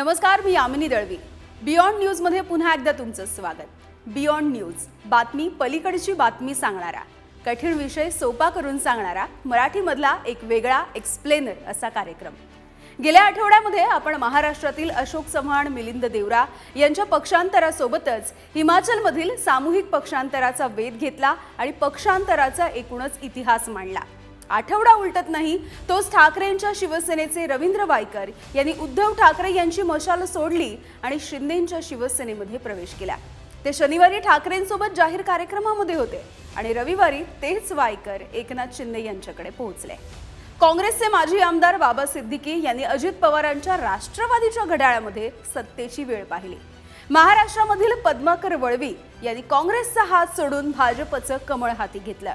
नमस्कार मी यामिनी दळवी. बियॉन्ड न्यूजमध्ये पुन्हा एकदा तुमचं स्वागत. बियॉन्ड न्यूज बातमी पलीकडची बातमी सांगणारा कठीण विषय सोपा करून सांगणारा मराठीमधला एक वेगळा एक्सप्लेनर असा कार्यक्रम. गेल्या आठवड्यामध्ये आपण महाराष्ट्रातील अशोक चव्हाण मिलिंद देवरा यांच्या पक्षांतरासोबतच हिमाचलमधील सामूहिक पक्षांतराचा वेध घेतला आणि पक्षांतराचा एकूणच इतिहास मांडला. आठवडा उलटत नाही. तोच ठाकरेंच्या शिवसेनेचे रवींद्र वायकर यांनी उद्धव ठाकरे यांची मशाल सोडली आणि शिंदेंच्या शिवसेनेमध्ये प्रवेश केला. ते शनिवारी ठाकरेंसोबत जाहीर कार्यक्रमामध्ये होते आणि रविवारी तेच वायकर एकनाथ शिंदे यांच्याकडे पोहोचले. काँग्रेसचे माजी आमदार बाबा सिद्दीकी यांनी अजित पवारांच्या राष्ट्रवादीच्या घड्याळामध्ये सत्तेची वेळ पाहिली. महाराष्ट्रामधील पद्माकर वळवी यांनी काँग्रेसचा हात सोडून भाजपचं कमळ हाती घेतलं.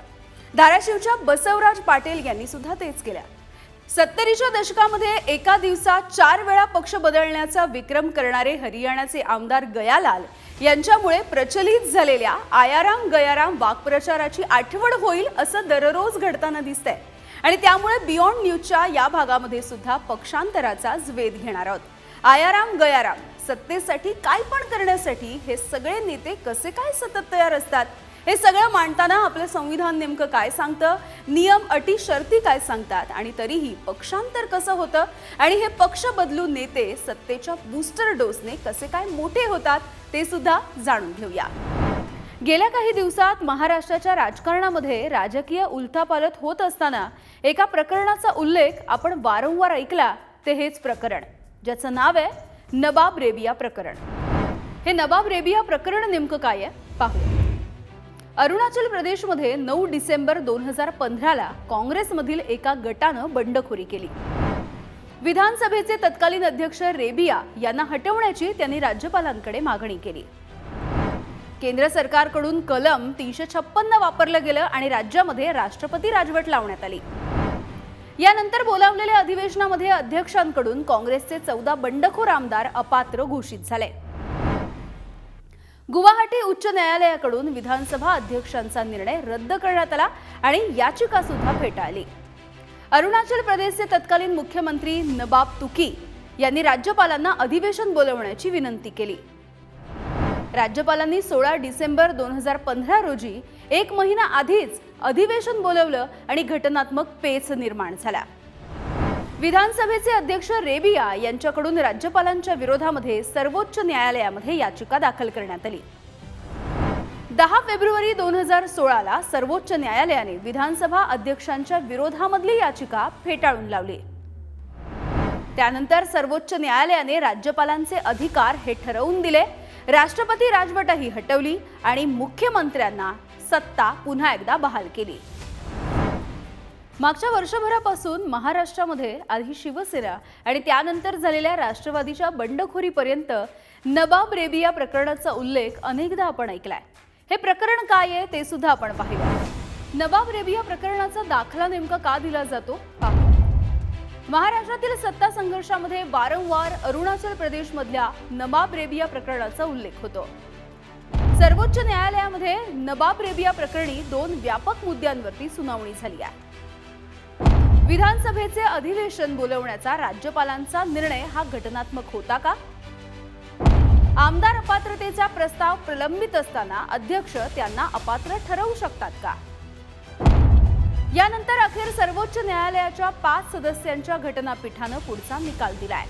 धाराशिवच्या बसवराज पाटील यांनी सुद्धा तेच केल्या सत्तरीच्या दशकामध्ये एका दिवसात चार वेळा पक्ष बदलण्याचा विक्रम करणारे हरियाणाचे आमदार गयालाल यांच्यामुळे प्रचलित झालेल्या आयाराम गयाराम वाक्प्रचाराची आठवण होईल असं दररोज घडताना दिसतंय. आणि त्यामुळे बियॉन्ड न्यूजच्या या भागामध्ये सुद्धा पक्षांतराचाच वेध घेणार आहोत. आयाराम गयाराम सत्तेसाठी काय पण करण्यासाठी हे सगळे नेते कसे काय सतत तयार असतात? हे सगळं मांडताना आपलं संविधान नेमकं काय सांगतं? नियम अटी शर्ती काय सांगतात? आणि तरीही पक्षांतर कसं होतं? आणि हे पक्ष बदलून नेते सत्तेच्या बूस्टर डोसने कसे काय मोठे होतात? ते सुद्धा जाणून घेऊया. गेल्या काही दिवसात महाराष्ट्राच्या राजकारणामध्ये राजकीय उलथापालथ होत असताना एका प्रकरणाचा उल्लेख आपण वारंवार ऐकला ते हेच प्रकरण. ज्याचं नाव आहे नबाब रेबिया प्रकरण. हे नबाब रेबिया प्रकरण नेमकं काय आहे? पाहू अरुणाचल प्रदेशमध्ये नऊ डिसेंबर दोन हजार पंधराला काँग्रेसमधील एका गटानं बंडखोरी केली. विधानसभेचे तत्कालीन अध्यक्ष रेबिया यांना हटवण्याची त्यांनी राज्यपालांकडे मागणी केली. केंद्र सरकारकडून कलम तीनशे छप्पन्न वापरलं गेलं आणि राज्यामध्ये राष्ट्रपती राजवट लावण्यात आली. यानंतर बोलावलेल्या अधिवेशनामध्ये अध्यक्षांकडून काँग्रेसचे चौदा बंडखोर आमदार अपात्र घोषित झाले. गुवाहाटी उच्च न्यायालयाकडून विधानसभा अध्यक्षांचा निर्णय रद्द करण्यात आला आणि याचिका सुद्धा फेटाळली अरुणाचल प्रदेशचे तत्कालीन मुख्यमंत्री नबाब तुकी यांनी राज्यपालांना अधिवेशन बोलवण्याची विनंती केली. राज्यपालांनी सोळा डिसेंबर दोन हजार पंधरा रोजी एक महिना आधीच अधिवेशन बोलवलं आणि घटनात्मक पेच निर्माण झाला. विधानसभेचे अध्यक्ष रेबिया यांच्याकडून राज्यपालांच्या विरोधामध्ये सर्वोच्च न्यायालयामध्ये याचिका दाखल करण्यात आली. दहा फेब्रुवारी दोन हजार सोळाला सर्वोच्च न्यायालयाने विधानसभा अध्यक्षांच्या विरोधामधली याचिका फेटाळून लावली. त्यानंतर सर्वोच्च न्यायालयाने राज्यपालांचे अधिकार हे ठरवून दिले राष्ट्रपती राजवटही हटवली आणि मुख्यमंत्र्यांना सत्ता पुन्हा एकदा बहाल केली. मागच्या वर्षभरापासून महाराष्ट्रामध्ये आधी शिवसेना आणि त्यानंतर झालेल्या राष्ट्रवादीच्या बंडखोरीपर्यंत नबाब रेबिया प्रकरणाचा उल्लेख अनेकदा आपण ऐकलाय. हे प्रकरण काय आहे ते सुद्धा आपण पाहिलं. नबाब रेबिया प्रकरणाचा दाखला नेमका का दिला जातो? पाहू. महाराष्ट्रातील सत्ता संघर्षामध्ये वारंवार अरुणाचल प्रदेशमधल्या नबाब रेबिया प्रकरणाचा उल्लेख होतो. सर्वोच्च न्यायालयामध्ये नबाब रेबिया प्रकरणी दोन व्यापक मुद्द्यांवरती सुनावणी झाली आहे. विधानसभेचे अधिवेशन बोलवण्याचा राज्यपालांचा निर्णय हा घटनात्मक होता का? आमदार अपात्रतेचा प्रस्ताव प्रलंबित असताना अध्यक्ष त्यांना अपात्र ठरवू शकतात का? यानंतर अखेर सर्वोच्च न्यायालयाच्या पाच सदस्यांच्या घटनापीठानं पुढचा निकाल दिलाय.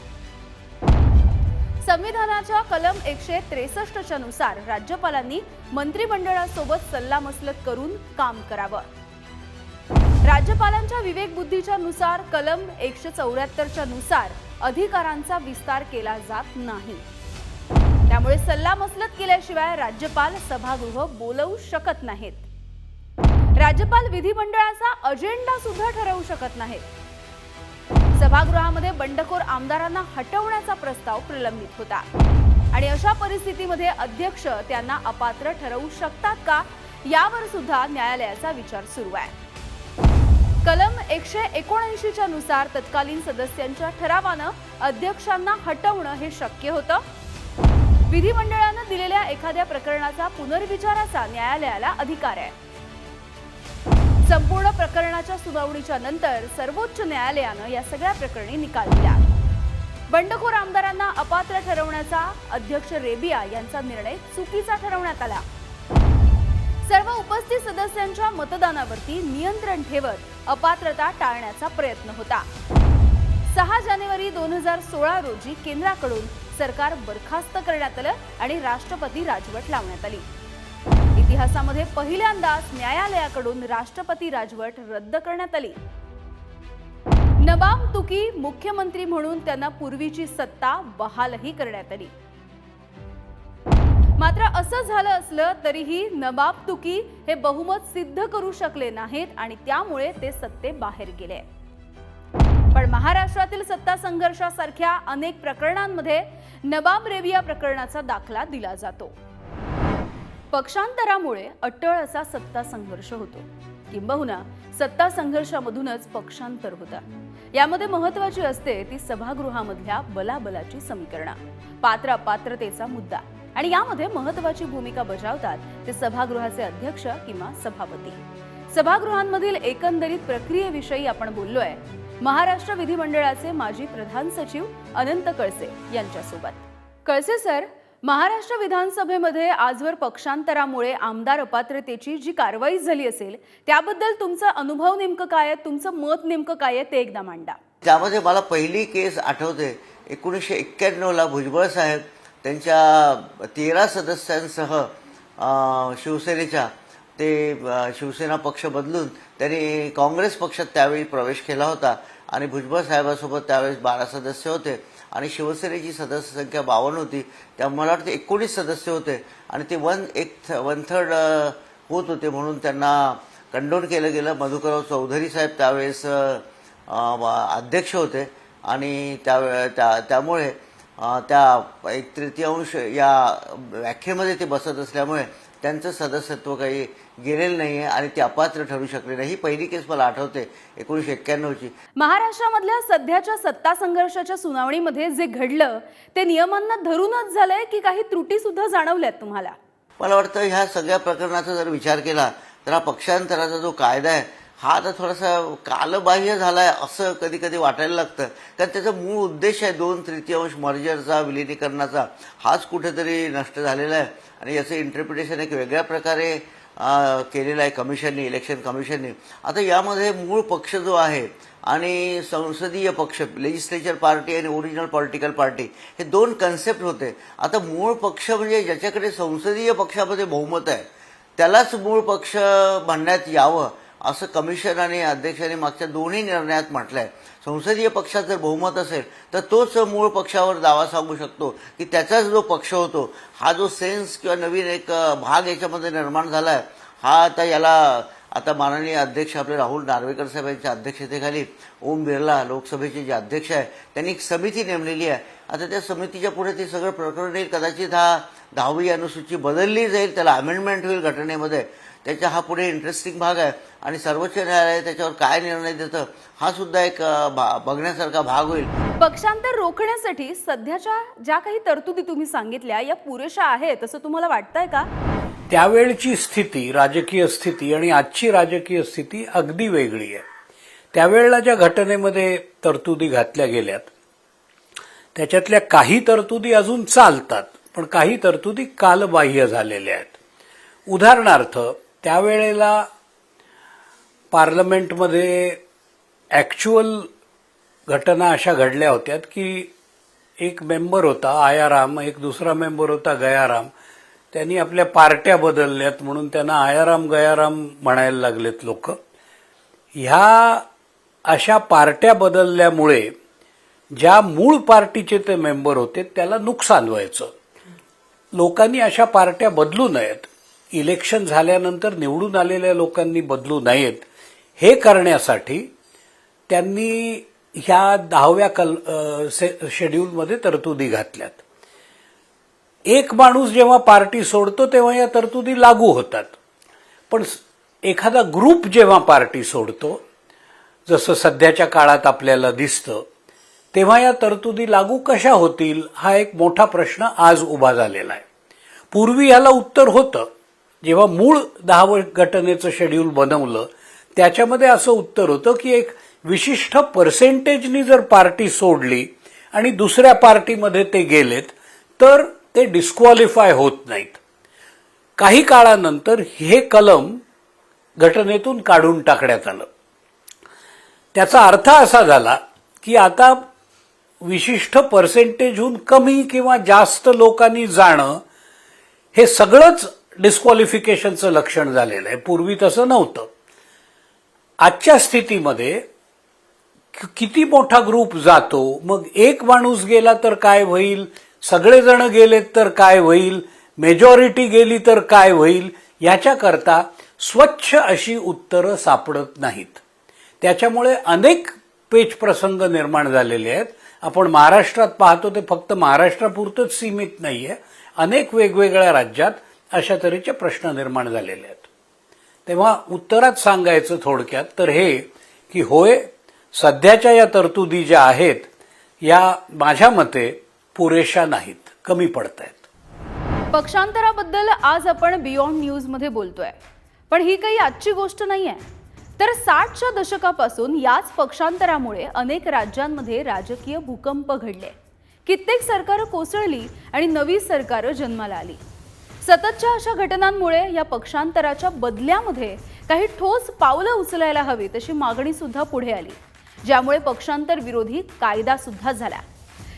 संविधानाच्या कलम एकशे त्रेसष्टच्या नुसार राज्यपालांनी मंत्रिमंडळासोबत सल्लामसलत करून काम करावं. राज्यपालांच्या विवेकबुद्धीच्या नुसार कलम एकशे चौऱ्याहत्तरच्या नुसार अधिकारांचा विस्तार केला जात नाही. त्यामुळे सल्लामसलत केल्याशिवाय राज्यपाल सभागृह बोलवू शकत नाहीत. राज्यपाल विधिमंडळाचा अजेंडा सुद्धा ठरवू शकत नाहीत. सभागृहामध्ये बंडखोर आमदारांना हटवण्याचा प्रस्ताव प्रलंबित होता. आणि अशा परिस्थितीमध्ये अध्यक्ष त्यांना अपात्र ठरवू शकतात का? यावर सुद्धा न्यायालयाचा विचार सुरू आहे. कलम एकशे एकोणऐंशीच्या नुसार तत्कालीन सदस्यांच्या ठरावानं अध्यक्षांना हटवणं हे शक्य होतं. विधिमंडळानं दिलेल्या एखाद्या प्रकरणाचा पुनर्विचाराचा न्यायालयाला अधिकार आहे. संपूर्ण प्रकरणाच्या सुनावणीच्या नंतर सर्वोच्च न्यायालयानं या सगळ्या प्रकरणी निकाल दिला. बंडखोर आमदारांना अपात्र ठरवण्याचा अध्यक्ष रेबिया यांचा निर्णय चुकीचा ठरवण्यात आला. सर्व उपस्थित सदस्यांच्या मतदानावरती नियंत्रण ठेवत अपात्रता टाळण्याचा प्रयत्न होता. सहा जानेवारी दोन हजार सोळा रोजी केंद्राकडून सरकार बरखास्त करण्यात आलं आणि राष्ट्रपती राजवट लावण्यात आली. इतिहासामध्ये पहिल्यांदाच न्यायालयाकडून राष्ट्रपती राजवट रद्द करण्यात आली. नबाब तुकी मुख्यमंत्री म्हणून त्यांना पूर्वीची सत्ता बहालही करण्यात आली. मात्र असं झालं असलं तरीही नबाब तुकी हे बहुमत सिद्ध करू शकले नाहीत आणि त्यामुळे ते सत्ते बाहेर गेले. पण महाराष्ट्रातील सत्ता संघर्षासारख्या अनेक प्रकरणांमध्ये नबाब रेबिया प्रकरणाचा दाखला दिला जातो. पक्षांतरामुळे अटळ असा सत्ता संघर्ष होतो. किंबहुना सत्ता संघर्षामधूनच पक्षांतर होतं. यामध्ये महत्वाची असते ती सभागृहामधल्या बलाबलाची समीकरणा. पात्र अपात्रतेचा मुद्दा. आणि यामध्ये महत्वाची भूमिका बजावतात ते सभागृहाचे अध्यक्ष किंवा सभापती. सभागृहांमधील एकंदरीत प्रक्रियेविषयी आपण बोललोय. महाराष्ट्र विधिमंडळाचे माजी प्रधान सचिव अनंत कळसे यांच्यासोबत. कळसे सर महाराष्ट्र विधानसभेमध्ये आजवर पक्षांतरामुळे आमदार अपात्रतेची जी कारवाई झाली असेल त्याबद्दल तुमचा अनुभव नेमकं काय आहे? तुमचं मत नेमकं काय आहे ते एकदा मांडा. त्यामध्ये मला पहिली केस आठवते. एकोणीसशे एक्क्याण्णवला भुजबळ साहेब त्यांच्या तेरा सदस्यांसह शिवसेनेच्या ते शिवसेना पक्ष बदलून त्यांनी काँग्रेस पक्षात त्यावेळी प्रवेश केला होता. आणि भुजबळ साहेबांसोबत त्यावेळेस बारा सदस्य होते. आणि शिवसेनेची सदस्य संख्या बावन्न होती. त्या मला वाटतं एकोणीस सदस्य होते. आणि ते वन एक वन थर्ड होत होते म्हणून त्यांना कंडोन केलं गेलं. मधुकरराव चौधरी साहेब त्यावेळेस अध्यक्ष होते. आणि त्या त्या त्यामुळे त्या एक तृतीयांश या व्याख्येमध्ये ते बसत असल्यामुळे त्यांचं सदस्यत्व काही गेलेलं नाही आहे आणि ते अपात्र ठरू शकले नाही. ही पहिली केस मला आठवते एकोणीसशे एक्क्याण्णवची महाराष्ट्रामधल्या सध्याच्या सत्ता संघर्षाच्या सुनावणीमध्ये जे घडलं ते नियमांना धरूनच झालंय की काही त्रुटी सुद्धा जाणवल्यात तुम्हाला? मला वाटतं ह्या सगळ्या प्रकरणाचा जर विचार केला तर हा पक्षांतराचा जो कायदा आहे हा आता थोडासा कालबाह्य झालाय असं कधी कधी वाटायला लागतं. कारण त्याचा मूळ उद्देश आहे दोन तृतीयांश मर्जरचा विलिनीकरणाचा. हाच कुठेतरी नष्ट झालेला आहे. आणि याचं इंटरप्रिटेशन एक वेगळ्या प्रकारे केलेलं आहे कमिशनने इलेक्शन कमिशनने आता यामध्ये मूळ पक्ष जो आहे आणि संसदीय पक्ष लेजिस्लेचर पार्टी आणि ओरिजिनल पॉलिटिकल पार्टी हे दोन कन्सेप्ट होते. आता मूळ पक्ष म्हणजे ज्याच्याकडे संसदीय पक्षामध्ये बहुमत आहे त्यालाच मूळ पक्ष म्हणण्यात यावं. असं कमिशन आणि अध्यक्षांनी मागच्या दोन्ही निर्णयात म्हटलंय. संसदीय पक्षात जर बहुमत असेल तर तोच मूळ पक्षावर दावा सांगू शकतो की त्याचाच जो पक्ष होतो हा जो सेन्स किंवा नवीन एक भाग याच्यामध्ये निर्माण झाला आहे हा आता याला आता माननीय अध्यक्ष आपले राहुल नार्वेकर साहेब यांच्या अध्यक्षतेखाली ओम बिर्ला लोकसभेचे जे अध्यक्ष आहे त्यांनी एक समिती नेमलेली आहे. आता त्या समितीच्या पुढे ते सगळं प्रकरण येईल कदाचित हा दहावी अनुसूची बदलली जाईल त्याला अमेंडमेंट होईल घटनेमध्ये. त्याचा हा पुढे इंटरेस्टिंग भाग आहे. आणि सर्वोच्च न्यायालय त्याच्यावर काय निर्णय देतं हा सुद्धा एक बघण्यासारखा भाग होईल. पक्षांतर रोखण्यासाठी सध्याच्या ज्या काही तरतुदी तुम्ही सांगितल्या या पुरेशा आहेत असं तुम्हाला वाटतंय का? त्यावेळची स्थिती राजकीय स्थिती आणि आजची राजकीय स्थिती अगदी वेगळी आहे. त्यावेळेला ज्या घटनेमध्ये तरतुदी घातल्या गेल्यात त्याच्यातल्या काही तरतुदी अजून चालतात पण काही तरतुदी कालबाह्य झालेल्या आहेत. उदाहरणार्थ त्यावेळेला पार्लमेंटमध्ये ॲक्च्युअल घटना अशा घडल्या होत्या की एक मेंबर होता आयाराम एक दुसरा मेंबर होता गयाराम. त्यांनी आपल्या पार्ट्या बदलल्यात म्हणून त्यांना आयाराम गयाराम म्हणायला लागलेत लोक. ह्या अशा पार्ट्या बदलल्यामुळे ज्या मूळ पार्टीचे ते मेंबर होते त्याला नुकसान व्हायचं. लोकांनी अशा पार्ट्या बदलू नयेत. इलेक्शन झाल्यानंतर निवडून आलेल्या लोकांनी बदलू नयेत हे करण्यासाठी त्यांनी ह्या दहाव्या कल शेड्यूलमध्ये तरतुदी घातल्यात. एक माणूस जेव्हा पार्टी सोडतो तेव्हा या तरतुदी लागू होतात. पण एखादा ग्रुप जेव्हा पार्टी सोडतो जसं सध्याच्या काळात आपल्याला दिसतं तेव्हा या तरतुदी लागू कशा होतील हा एक मोठा प्रश्न आज उभा झालेला आहे. पूर्वी याला उत्तर होतं जेव्हा मूळ दहावं घटनेचं शेड्यूल बनवलं त्याच्यामध्ये असं उत्तर होतं की एक विशिष्ट पर्सेंटेजनी जर पार्टी सोडली आणि दुसऱ्या पार्टीमध्ये ते गेलेत तर ते डिस्क्वालिफाय होत नाहीत. काही काळानंतर हे कलम घटनेतून काढून टाकण्यात आलं. त्याचा अर्थ असा झाला की आता विशिष्ट पर्सेंटेजहून कमी किंवा जास्त लोकांनी जाणं हे सगळंच डिस्क्वालिफिकेशनचं लक्षण झालेलं आहे. पूर्वी तसं नव्हतं. आजच्या स्थितीमध्ये किती मोठा ग्रुप जातो मग एक माणूस गेला तर काय होईल? सगळेजण गेलेत तर काय होईल? मेजॉरिटी गेली तर काय होईल? याच्याकरता स्वच्छ अशी उत्तरं सापडत नाहीत. त्याच्यामुळे अनेक पेच प्रसंग निर्माण झालेले आहेत. आपण महाराष्ट्रात पाहतो ते फक्त महाराष्ट्रापुरतंच सीमित नाहीये. अनेक वेगवेगळ्या राज्यात अशा तऱ्हेचे प्रश्न निर्माण झालेले आहेत. तेव्हा उत्तरात सांगायचं थोडक्यात तर हे की होय सध्याच्या या तरतुदी ज्या आहेत या माझ्या मते पुरेशा नाहीत कमी पडत आहेत पक्षांतराबद्दल आज आपण बियॉन्ड न्यूजमध्ये बोलतोय. पण ही काही आजची गोष्ट नाही आहे तर साठच्या दशकापासून याच पक्षांतरामुळे अनेक राज्यांमध्ये राजकीय भूकंप घडले. कित्येक सरकारं कोसळली आणि नवी सरकारं जन्माला आली. सततच्या अशा घटनांमुळे या पक्षांतराच्या बदल्यामध्ये काही ठोस पावलं उचलायला हवी तशी मागणी सुद्धा पुढे आली. ज्यामुळे पक्षांतर विरोधी कायदा सुद्धा झाला.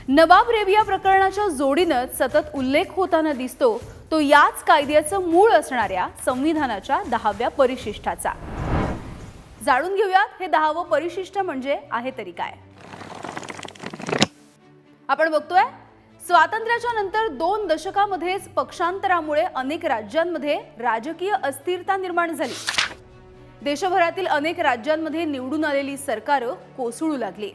नवाब रेबिया प्रकरणाच्या जोडीनंच सतत उल्लेख होताना दिसतो तो याच कायद्याचं मूळ असणाऱ्या संविधानाच्या दहाव्या परिशिष्टाचा. जाणून घेऊयात हे दहावं परिशिष्ट म्हणजे आहे तरी काय. आपण बघतोय स्वातंत्र्याच्या नंतर दोन दशकामध्येच पक्षांतरामुळे अनेक राज्यांमध्ये राजकीय अस्थिरता निर्माण झाली. देशभरातील अनेक राज्यांमध्ये निवडून आलेली सरकारं कोसळू लागली.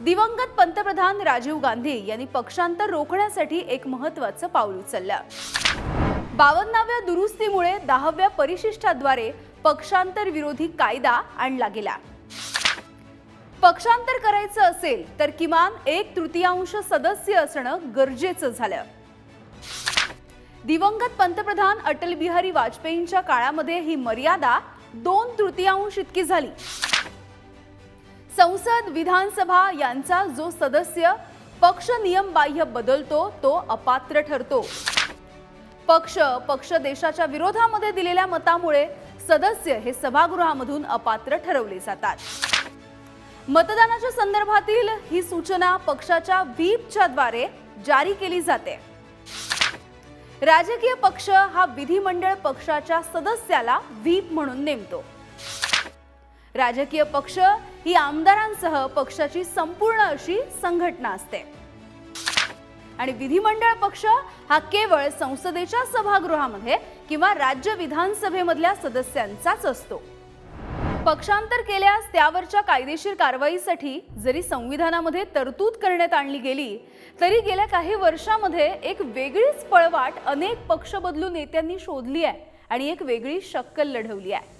दिवंगत पंतप्रधान राजीव गांधी यांनी पक्षांतर रोखण्यासाठी एक महत्वाचं पाऊल उचललं. बावन्नाव्या दुरुस्तीमुळे दहाव्या परिशिष्टाद्वारे पक्षांतर विरोधी कायदा आणला गेला. पक्षांतर करायचं असेल तर किमान एक तृतीयांश सदस्य असणं गरजेचं झालं. दिवंगत पंतप्रधान अटल बिहारी वाजपेयींच्या काळामध्ये ही मर्यादा दोन तृतीयांश इतकी झाली. संसद विधानसभा यांचा जो सदस्य पक्ष नियमबाह्य बदलतो तो अपात्र ठरतो. पक्ष पक्ष देशाच्या विरोधामध्ये दिलेल्या मतामुळे सदस्य हे सभागृहामधून अपात्र ठरवले जातात. मतदानाच्या संदर्भातील ही सूचना पक्षाच्या व्हीपच्या द्वारे जारी केली जाते. राजकीय पक्ष हा विधिमंडळ पक्षाच्या सदस्याला व्हीप म्हणून नेमतो. राजकीय पक्ष ही आमदारांसह पक्षाची संपूर्ण अशी संघटना असते. आणि विधिमंडळ पक्ष हा केवळ संसदेच्या सभागृहामध्ये किंवा राज्य विधानसभेमधल्या सदस्यांचाच असतो. पक्षांतर केल्यास त्यावरच्या कायदेशीर कारवाईसाठी जरी संविधानामध्ये तरतूद करण्यात आणली गेली तरी गेल्या काही वर्षामध्ये एक वेगळीच पळवाट अनेक पक्ष बदलू नेत्यांनी शोधली आहे आणि एक वेगळी शक्कल लढवली आहे.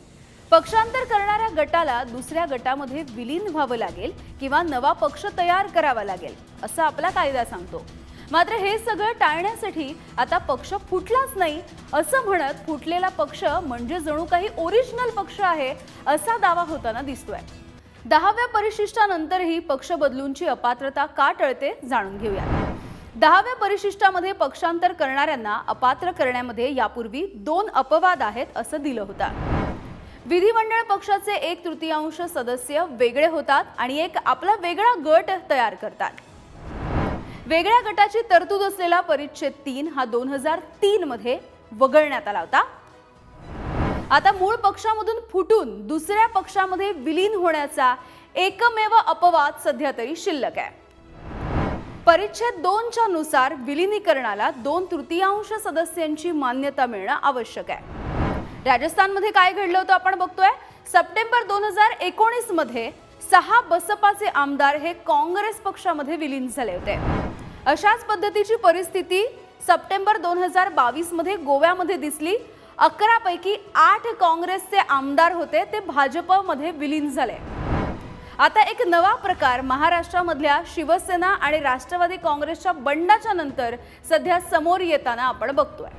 पक्षांतर करणाऱ्या गटाला दुसऱ्या गटामध्ये विलीन व्हावं लागेल किंवा नवा पक्ष तयार करावा लागेल असं आपला कायदा सांगतो. मात्र हे सगळं टाळण्यासाठी आता पक्ष फुटलाच नाही असं म्हणत फुटलेला पक्ष म्हणजे जणू काही ओरिजिनल पक्ष आहे असा दावा होताना दिसतोय. दहाव्या परिशिष्टानंतरही पक्ष बदलूंची अपात्रता का टळते जाणून घेऊया दहाव्या परिशिष्टामध्ये पक्षांतर करणाऱ्यांना अपात्र करण्यामध्ये यापूर्वी दोन अपवाद आहेत असं दिलं होतं. विधिमंडळ पक्षाचे एक तृतीयांश सदस्य वेगळे होतात आणि एक आपला वेगळा गट तयार करतात. वेगळ्या गटाची तरतूद असलेला परिच्छेद तीन हा दोन हजार तीन मध्ये वगळण्यात आला होता. आता मूळ पक्षामधून फुटून दुसऱ्या पक्षामध्ये विलीन होण्याचा एकमेव अपवाद सध्या तरी शिल्लक आहे. परिच्छेद दोनच्या नुसार विलिनीकरणाला दोन तृतीयांश सदस्यांची मान्यता मिळणं आवश्यक आहे. राजस्थानमध्ये काय घडलं होतं आपण बघतोय? सप्टेंबर दोन हजार एकोणीसमध्ये सहा बसपाचे आमदार हे काँग्रेस पक्षामध्ये विलीन झाले होते. अशाच पद्धतीची परिस्थिती सप्टेंबर दोन हजार बावीसमध्ये गोव्यामध्ये दिसली. अकरा पैकी आठ काँग्रेसचे आमदार होते ते भाजपमध्ये विलीन झाले. आता एक नवा प्रकार महाराष्ट्रामधल्या शिवसेना आणि राष्ट्रवादी काँग्रेसच्या बंडाच्या नंतर सध्या समोर येताना आपण बघतोय.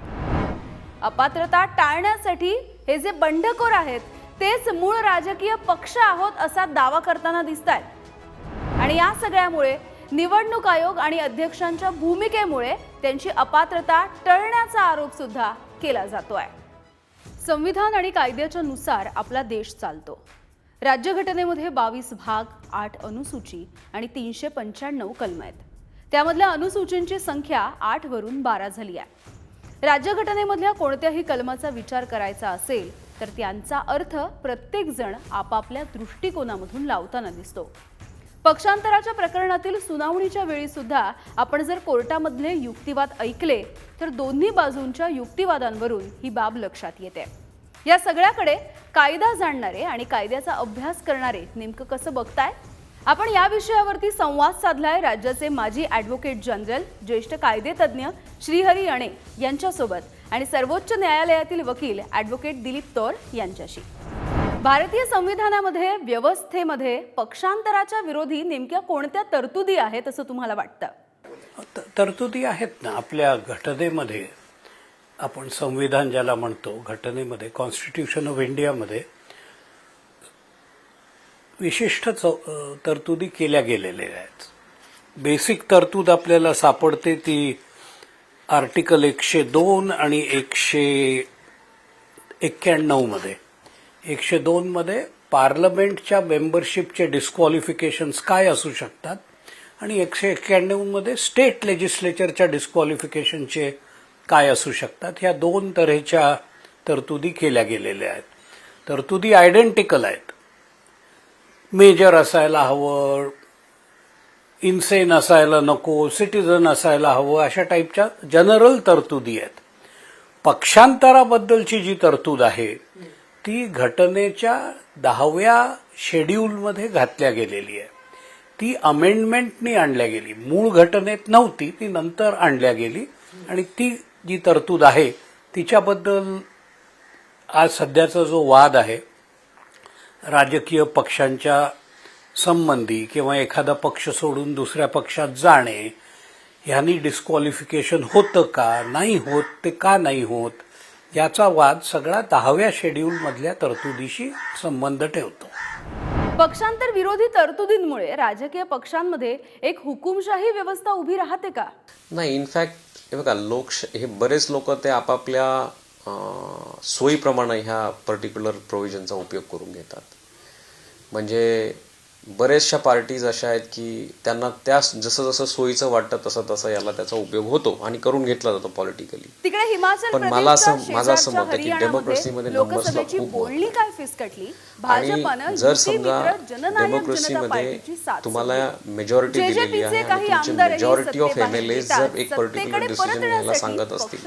अपात्रता टाळण्यासाठी हे जे बंडखोर आहेत तेच मूळ राजकीय पक्ष आहोत असा दावा करताना दिसत आहेत आणि या सगळ्यामुळे निवडणूक आयोग आणि अध्यक्षांच्या भूमिकेमुळे त्यांची अपात्रता टळण्याचा आरोप सुद्धा केला जातोय. संविधान आणि कायद्याच्या नुसार आपला देश चालतो. राज्यघटनेमध्ये बावीस भाग आठ अनुसूची आणि तीनशे पंच्याण्णव कलम आहेत. त्यामधल्या अनुसूचींची संख्या आठवरून बारा झाली आहे. राज्यघटनेमधल्या कोणत्याही कलमाचा विचार करायचा असेल तर त्यांचा अर्थ प्रत्येकजण आपापल्या दृष्टिकोनामधून लावताना दिसतो. पक्षांतराच्या प्रकरणातील सुनावणीच्या वेळी सुद्धा आपण जर कोर्टामधले युक्तिवाद ऐकले तर दोन्ही बाजूंच्या युक्तिवादांवरून ही बाब लक्षात येते. या सगळ्याकडे कायदा जाणणारे आणि कायद्याचा अभ्यास करणारे नेमकं कसं बघताय? आपण या विषयावरती संवाद साधलाय राज्याचे माजी ॲडव्होकेट जनरल ज्येष्ठ कायदेतज्ञ श्रीहरी अणे यांच्यासोबत. आणि सर्वोच्च न्यायालयातील वकील ॲडव्होकेट दिलीप तौर यांच्याशी. भारतीय संविधानामध्ये व्यवस्थेमध्ये पक्षांतराच्या विरोधी नेमक्या कोणत्या तरतुदी आहेत असं तुम्हाला वाटतं? तरतुदी आहेत ना. आपल्या घटनेमध्ये आपण संविधान ज्याला म्हणतो घटनेमध्ये कॉन्स्टिट्यूशन ऑफ इंडियामध्ये विशिष्ट चौ तरतुदी केल्या गेलेल्या आहेत. बेसिक तरतूद आपल्याला सापडते ती आर्टिकल एकशे दोन आणि एकशे एक्क्याण्णवमध्ये एकशे दोनमध्ये पार्लमेंटच्या मेंबरशिपचे डिस्क्वालिफिकेशन्स काय असू शकतात? आणि एकशे एक्क्याण्णवमध्ये स्टेट लेजिस्लेचरच्या डिस्क्वालिफिकेशनचे काय असू शकतात? ह्या दोन तऱ्हेच्या तरतुदी केल्या गेलेल्या आहेत. तरतुदी आयडेंटिकल आहेत. मेजर असायला हवं इन्सेन असायला नको सिटीजन असायला हवं अशा टाईपच्या जनरल तरतुदी आहेत. पक्षांतराबद्दलची जी तरतूद आहे ती घटनेच्या दहाव्या शेड्यूलमध्ये घातल्या गेलेली आहे. ती अमेंडमेंटनी आणल्या गेली. मूळ घटनेत नव्हती ती नंतर आणल्या गेली. आणि ती जी तरतूद आहे तिच्याबद्दल आज सध्याचा जो वाद आहे राजकीय पक्षांच्या संबंधी किंवा एखादा पक्ष सोडून दुसऱ्या पक्षात जाणे ह्यांनी डिस्क्वालिफिकेशन होतं का नाही होत ते का नाही होत याचा वाद सगळा दहाव्या शेड्यूलमधल्या तरतुदीशी संबंध ठेवतो. पक्षांतर विरोधी तरतुदींमुळे राजकीय पक्षांमध्ये एक हुकुमशाही व्यवस्था उभी राहते का? नाही इनफॅक्ट हे बघा लोक हे बरेच लोक ते आपापल्या सोयीप्रमाणे ह्या पर्टिक्युलर प्रोव्हिजनचा उपयोग करून घेतात. म्हणजे बरेचशा पार्टीज अशा आहेत की त्यांना त्या जसं जसं सोयीचं वाटतं तसं तसं याला त्याचा उपयोग होतो आणि करून घेतला जातो पॉलिटिकली तिकडे हिमाचल पण मला असं- माझं असं मत आहे की डेमोक्रेसीमध्ये आहे. बोलणी काय फिसकटली आणि जर समजा डेमोक्रेसीमध्ये तुम्हाला. मेजॉरिटी दिलेली आहे आणि तुमची मेजॉरिटी ऑफ एम एल. जर एक पर्टिक्युलर डिसिजन घ्यायला सांगत असतील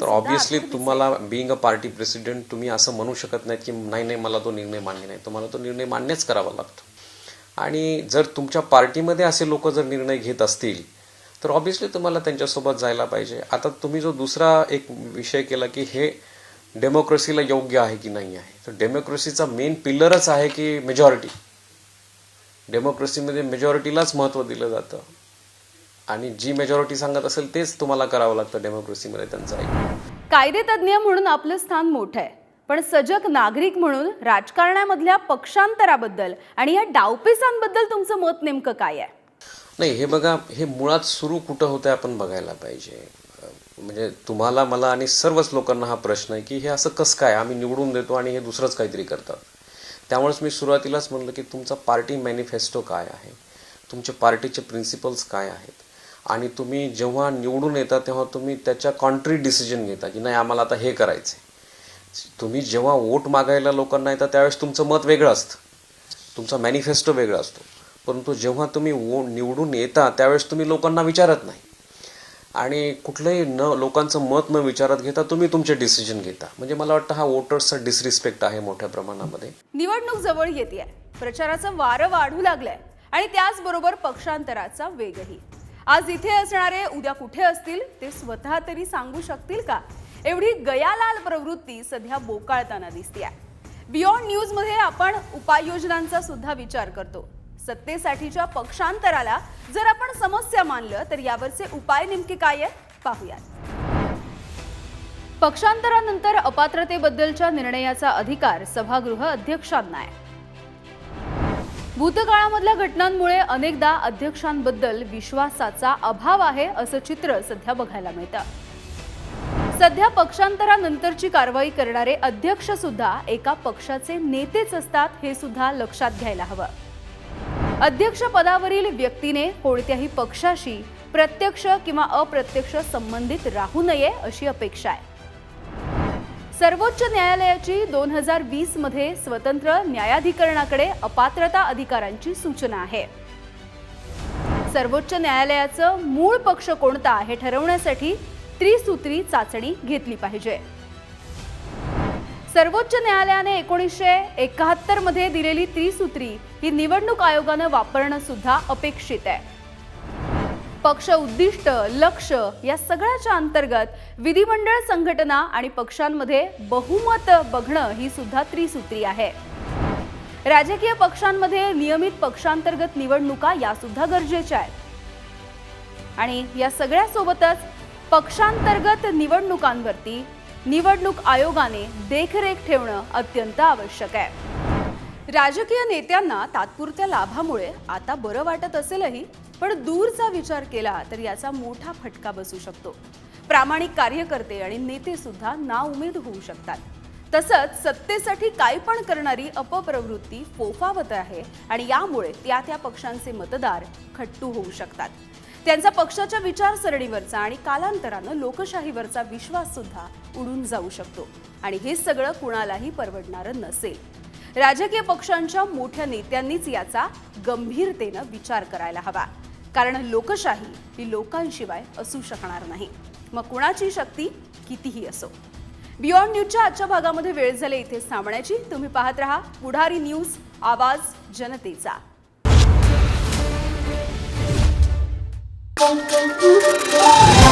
तर ऑब्व्हियसली तुम्हाला बिईंग अ पार्टी प्रेसिडेंट तुम्ही असं म्हणू शकत नाहीत की नाही नाही मला तो निर्णय मान्य नाही तुम्हाला तो निर्णय मान्यच करावा लागतो आणि जर तुमच्या पार्टीमध्ये असे लोक जर निर्णय घेत असतील तर ऑब्व्हियसली तुम्हाला त्यांच्यासोबत जायला पाहिजे. आता तुम्ही जो दुसरा एक विषय केला की हे डेमोक्रेसीला योग्य आहे की नाही आहे? तर डेमोक्रेसीचा मेन पिल्लरच आहे की मेजॉरिटी डेमोक्रेसीमध्ये मेजॉरिटीलाच महत्त्व दिलं जातं. आणि जी मेजॉरिटी सांगत असेल तेच तुम्हाला करावं लागतं डेमोक्रेसीमध्ये त्यांचं कायदे कायदेतज्ञ म्हणून आपलं स्थान मोठं आहे. पण सजग नागरिक म्हणून राजकारणामधल्या पक्षांतराबद्दल आणि या डावपेसांबद्दल तुमचं मत नेमकं काय आहे? नाही हे बघा हे मुळात सुरू कुठं होतं आपण बघायला पाहिजे. म्हणजे तुम्हाला मला आणि सर्वच लोकांना हा प्रश्न आहे की हे असं कसं काय? आम्ही निवडून देतो आणि हे दुसरंच काहीतरी करतात. त्यामुळेच मी सुरुवातीलाच म्हणलं की तुमचा पार्टी मॅनिफेस्टो काय आहे? तुमचे पार्टीचे प्रिन्सिपल्स काय आहेत? आणि तुम्ही जेव्हा निवडून येता तेव्हा तुम्ही त्याच्या कॉन्ट्री डिसिजन घेता की नाही आम्हाला आता हे करायचं तुम्ही जेव्हा वोट मागायला लोकांना येता त्यावेळेस तुमचं मत वेगळं असतं. तुमचा मॅनिफेस्टो वेगळा असतो. परंतु जेव्हा तुम्ही वो निवडून येता त्यावेळेस तुम्ही लोकांना विचारत नाही. आणि कुठलंही न लोकांचं मत न विचारात घेता तुम्ही तुमचे डिसिजन घेता. म्हणजे मला वाटतं हा वोटर्सचा डिसरिस्पेक्ट आहे मोठ्या प्रमाणामध्ये. निवडणूक जवळ येते प्रचाराचं वारं वाढू लागलंय. आणि त्याचबरोबर पक्षांतराचा वेगही. आज इथे असणारे उद्या कुठे असतील ते स्वतः तरी सांगू शकतील का? एवढी गयालाल प्रवृत्ती सध्या बोकाळताना दिसते आहे बियॉन्ड न्यूजमध्ये आपण उपाययोजनांचा सुद्धा विचार करतो. सत्तेसाठीच्या पक्षांतराला जर आपण समस्या मानलं तर यावरचे उपाय नेमके काय आहेत? पाहूयात. पक्षांतरानंतर अपात्रतेबद्दलच्या निर्णयाचा अधिकार सभागृह अध्यक्षांना आहे. भूतकाळामधल्या घटनांमुळे अनेकदा अध्यक्षांबद्दल विश्वासाचा अभाव आहे असं चित्र सध्या बघायला मिळतं. सध्या पक्षांतरानंतरची कारवाई करणारे अध्यक्ष सुद्धा एका पक्षाचे नेतेच असतात हे सुद्धा लक्षात घ्यायला हवं. अध्यक्ष पदावरील व्यक्तीने कोणत्याही पक्षाशी प्रत्यक्ष किंवा अप्रत्यक्ष संबंधित राहू नये अशी अपेक्षा आहे. सर्वोच्च न्यायालयाची दोन हजार वीसमध्ये स्वतंत्र न्यायाधिकरणाकडे अपात्रता अधिकारांची सूचना आहे. सर्वोच्च न्यायालयाचं मूळ पक्ष कोणता हे ठरवण्यासाठी त्रिसूत्री चाचणी घेतली पाहिजे. सर्वोच्च न्यायालयाने एकोणीसशे एकाहत्तरमध्ये दिलेली त्रिसूत्री ही निवडणूक आयोगानं वापरणं सुद्धा अपेक्षित आहे. पक्ष उद्दिष्ट लक्ष या सगळ्याच्या अंतर्गत विधिमंडळ संघटना आणि पक्षांमध्ये बहुमत बघणं ही सुद्धा त्रिसूत्री आहे. राजकीय पक्षांमध्ये नियमित पक्षांतर्गत निवडणुका या सुद्धा गरजेच्या आहेत. आणि या सगळ्यासोबतच पक्षांतर्गत निवडणुकांवरती निवडणूक आयोगाने देखरेख ठेवणं अत्यंत आवश्यक आहे. राजकीय नेत्यांना तात्पुरत्या लाभामुळे आता बरं वाटत असेलही पण दूरचा विचार केला तर याचा मोठा फटका बसू शकतो. प्रामाणिक कार्यकर्ते आणि नेते सुद्धा नाउमेद होऊ शकतात. तसंच सत्तेसाठी काय पण करणारी अपप्रवृत्ती फोफावत आहे आणि यामुळे त्या त्या पक्षांचे मतदार खट्टू होऊ शकतात. त्यांचा पक्षाच्या विचारसरणीवरचा आणि कालांतरानं लोकशाहीवरचा विश्वास सुद्धा उडून जाऊ शकतो. आणि हे सगळं कुणालाही परवडणारं नसेल. राजकीय पक्षांच्या मोठ्या नेत्यांनीच याचा गंभीरतेनं विचार करायला हवा. कारण लोकशाही ही लोकांशिवाय असू शकणार नाही. मग कुणाची शक्ती कितीही असो. बियॉन्ड न्यूजच्या आजच्या भागामध्ये वेळ झाले इथे थांबण्याची. तुम्ही पाहत रहा पुढारी न्यूज आवाज जनतेचा. Pum, pum, pum, pum.